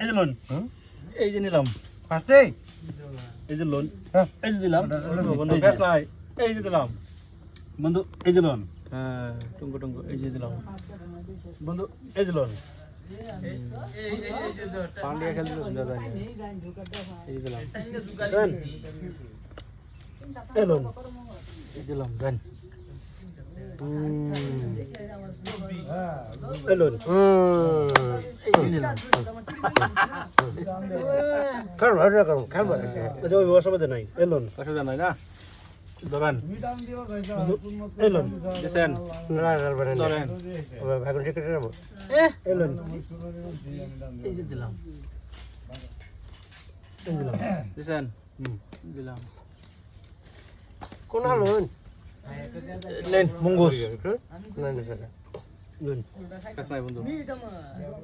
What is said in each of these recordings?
এই যে লোন এই যে নিলাম। ফার্স্টে এই যে লোন হ্যাঁ। এই যে দিলাম। বন্ধু। নাই। এই যে দিলাম। বন্ধু এই যে লোন হ্যাঁ টুঙ্গো টুঙ্গো এই যে দিলাম। বন্ধু এই যে লোন পান্ডিয়া দাদা এই দিলাম। এই লোন এই দিলাম দেন। অসুবিধা নাই এই লোন অসুবিধা নাই না ধরেন এই লোন দিছেন না না মানে ধরেন ভাগন সেক্রেটারি যাব এই লোন এই যে দিলাম দিলাম দিছেন দিলাম কোন হলো লেন মঙ্গস। না না স্যার লোন কাজ নাই বন্ধু।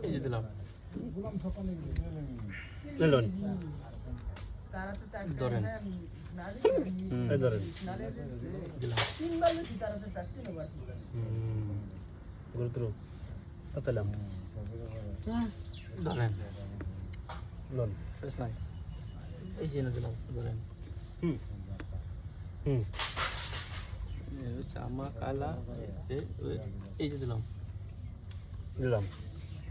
এই যে দিলাম। লোন। ধরেন। এই ধরেন। দিলাম গুরুত্ব। কতলাম ধরেন। লোন। কাজ নাই। এই যে দিলাম ধরেন। হুম। হুম। আমার কালা এই যে দিলাম। দিলাম।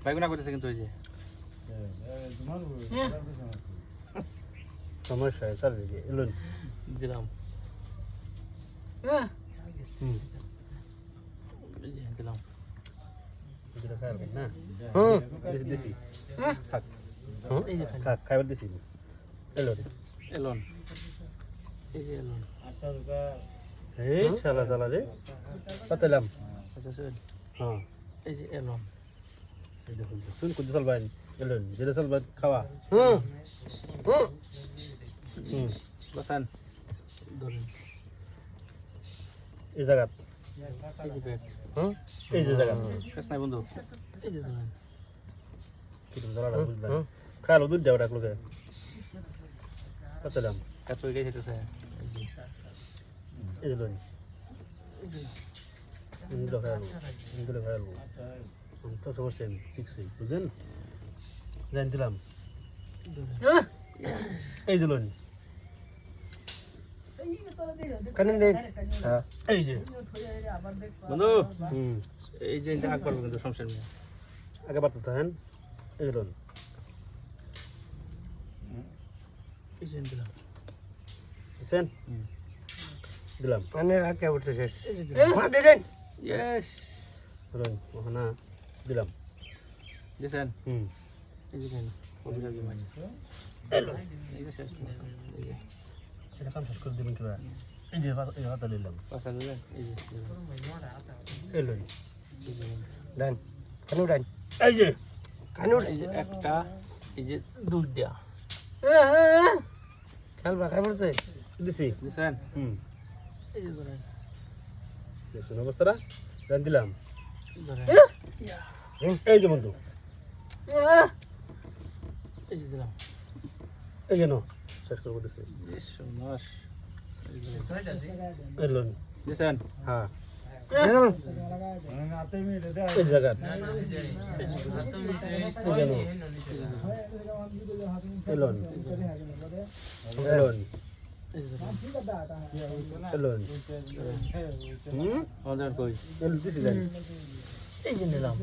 বাইগুনা করতেছে কিন্তু এই যে। সমস্যা চল এই লোন দিলাম। দিলাম যেটা খাই না? হুম। দেশি দেশি থাক। এই যে খালি থাক খাইবার দেশি এই লোন এলন এই যে এলন এই চালা চালা রে। কতলাম আচ্ছা হ্যাঁ। এই যে এলন এই দেখুন শুন কুদ্দু সালবান এলেন যেটা সালবান খাওয়া। হুম। হুম। হুম। বসান। ধরেন। এই জায়গা। এই যে জায়গা। কাজ নাই বন্ধু। এই যে ধরেন। কিন্তু জায়গাটা বুঝলাম। খালো দুধ দেওয়া কতলাম কাজ হয়ে গেছে খাইলো ইন্দুলো খাইলো তো সমস্যা নেই ঠিক সেই বুঝলেন জান দিলাম এই লোন কানেন হ্যাঁ এই যে বন্ধু হুম এই যে আগ পারব কিন্তু সমস্যা নেই আগে বাড়তে থাকেন এই যে এই যে দিলাম। দিলাম। মানে আর কে উঠতে শেষ? দিলাম। মা দেন। ইয়েস লোন ওখানে দিলাম। দিছেন? হুম। এই যে দেন অভিযোগ এই যে শেষ। এই যে। সেটা কাম শেষ করে দেবেন কিবা এই যে পাতা- এই হাতা নিলাম পাঁচটা দিলেন? এই যে দিলাম। এই লোন এই যে দেন। কানু দেন এই যে। কানু এই যে একটা এই যে দুইটা খেলবা খাই বলতে দিছি। দিছেন? হুম। দেখুন অবস্থাটা জান দিলাম। এই যে বন্ধু। এই যে দিলাম। এই যে শেষ করব লোন। দিছেন? হ্যাঁ। জায়গা। কই দিছি জানি এই যে নিলাম